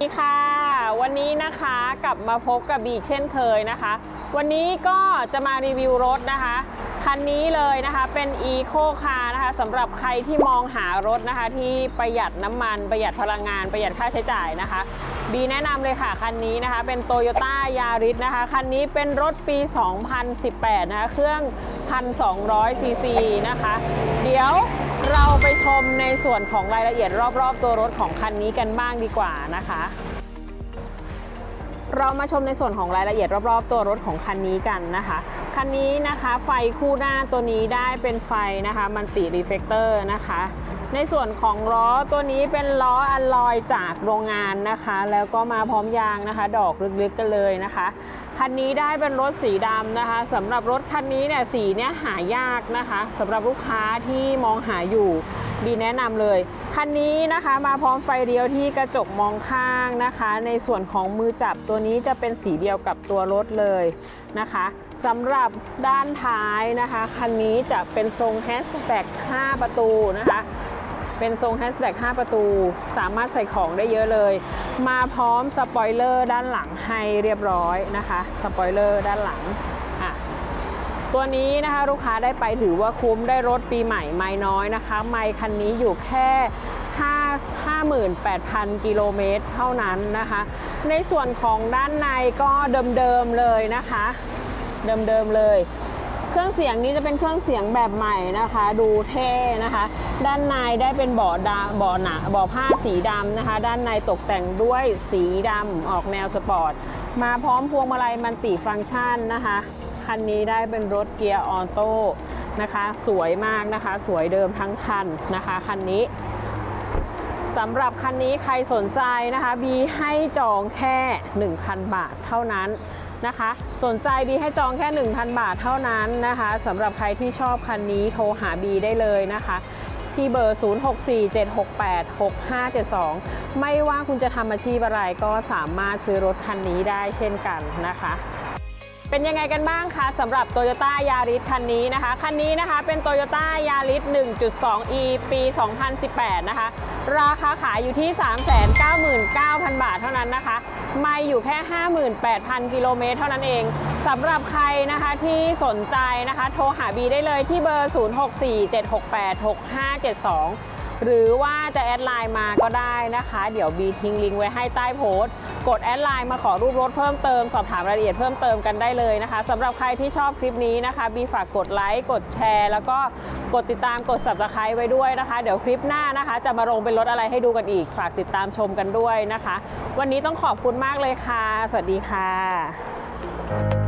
สวัสดีค่ะ วันนี้นะคะกลับมาพบกับบีอีกเช่นเคยนะคะ วันนี้ก็จะมารีวิวรถนะคะ คันนี้เลยนะคะเป็น Eco Car นะคะสำหรับใครที่มองหารถนะคะ ที่ประหยัดน้ำมันประหยัดพลังงาน ประหยัดค่าใช้จ่ายนะคะ บีแนะนำเลยค่ะ คันนี้นะคะ เป็น Toyota Yaris นะคะ คันนี้เป็นรถปี 2018 นะคะ เครื่อง 1,200 ซีซีนะคะ เดี๋ยวเราไปชมในส่วนของรายละเอียดรอบๆ ตัวรถของคันนี้กันบ้างดีกว่านะคะเรามาชมในส่วนของรายละเอียดรอบๆ ตัวรถของคันนี้กันนะคะ คันนี้นะคะไฟคู่หน้าตัวนี้ได้เป็นไฟนะคะมันติรีเฟกเตอร์นะคะ ในส่วนของล้อตัวนี้เป็นล้ออัลลอยจากโรงงานนะคะ แล้วก็มาพร้อมยางนะคะ ดอกลึกๆกันเลยนะคะ คันนี้ได้เป็นรถสีดำนะคะสำหรับรถคันนี้เนี่ยสีเนี่ยหายากนะคะสำหรับลูกค้าที่มองหาอยู่บีแนะนำเลย คันนี้นะคะมาพร้อมไฟเลี้ยวที่กระจกมองข้างนะคะ ในส่วนของมือจับตัวนี้จะเป็นสีเดียวกับตัวรถเลยนะคะสำหรับด้านท้ายนะคะ คันนี้จะเป็นทรงแฮชแบ็ก5ประตูนะคะ เป็นทรงแฮชแบ็ก5ประตู สามารถใส่ของได้เยอะเลย มาพร้อมสปอยเลอร์ด้านหลังให้เรียบร้อยนะคะสปอยเลอร์ด้านหลังอะตัวนี้นะคะลูกค้าได้ไปถือว่าคุ้มได้รถปีใหม่ไม่น้อยนะคะ ไม่คันนี้อยู่แค่5 58,000 กิโลเมตรเท่านั้นนะคะ ในส่วนของด้านในก็เดิมๆเลยนะคะ เดิมๆเลย เครื่องเสียงนี้จะเป็นเครื่องเสียงแบบใหม่นะคะ ดูเท่นะคะ ด้านในได้เป็นเบาะดาเบาะหนาเบาะผ้าสีดำนะคะ ด้านในตกแต่งด้วยสีดำออกแนวสปอร์ต มาพร้อมพวงมาลัยมันติฟังก์ชันนะคะคันนี้ได้เป็นรถเกียร์ออโต้นะคะ สวยมากนะคะ สวยเดิมทั้งคันนะคะคันนี้สำหรับคันนี้ใครสนใจนะคะบีให้จองแค่ 1,000 บาทเท่านั้น นะคะ สนใจบีให้จองแค่ 1,000 บาทเท่านั้นนะคะสำหรับใครที่ชอบคันนี้โทรหาบีได้เลยนะคะ ที่เบอร์ 0647686572 ไม่ว่าคุณจะทำอาชีพอะไรก็สามารถซื้อรถคันนี้ได้เช่นกันนะคะ เป็นยังไงกันบ้างคะสำหรับ Toyota Yaris คันนี้นะคะ คันนี้นะคะเป็น Toyota Yaris 1.2e ปี 2018 นะคะ ราคาขายอยู่ที่ 399,000 บาทเท่านั้นนะคะ ไม่อยู่แค่ 58,000 กิโลเมตรเท่านั้นเองสำหรับใครนะคะที่สนใจนะคะ โทรหาบีได้เลยที่เบอร์ 0647686572 หรือว่าจะแอดไลน์มาก็ได้นะคะ เดี๋ยวบีทิ้งลิงก์ไว้ให้ใต้โพสต์ กดแอดไลน์มาขอรูปรถเพิ่มเติม สอบถามรายละเอียดเพิ่มเติมกันได้เลยนะคะสำหรับใครที่ชอบคลิปนี้นะคะ บีฝากกดไลค์กดแชร์ แล้วก็กดติดตามกด subscribe ไว้ด้วยนะคะ เดี๋ยวคลิปหน้านะคะ จะมาลงเป็นรถอะไรให้ดูกันอีก ฝากติดตามชมกันด้วยนะคะ วันนี้ต้องขอบคุณมากเลยค่ะ สวัสดีค่ะ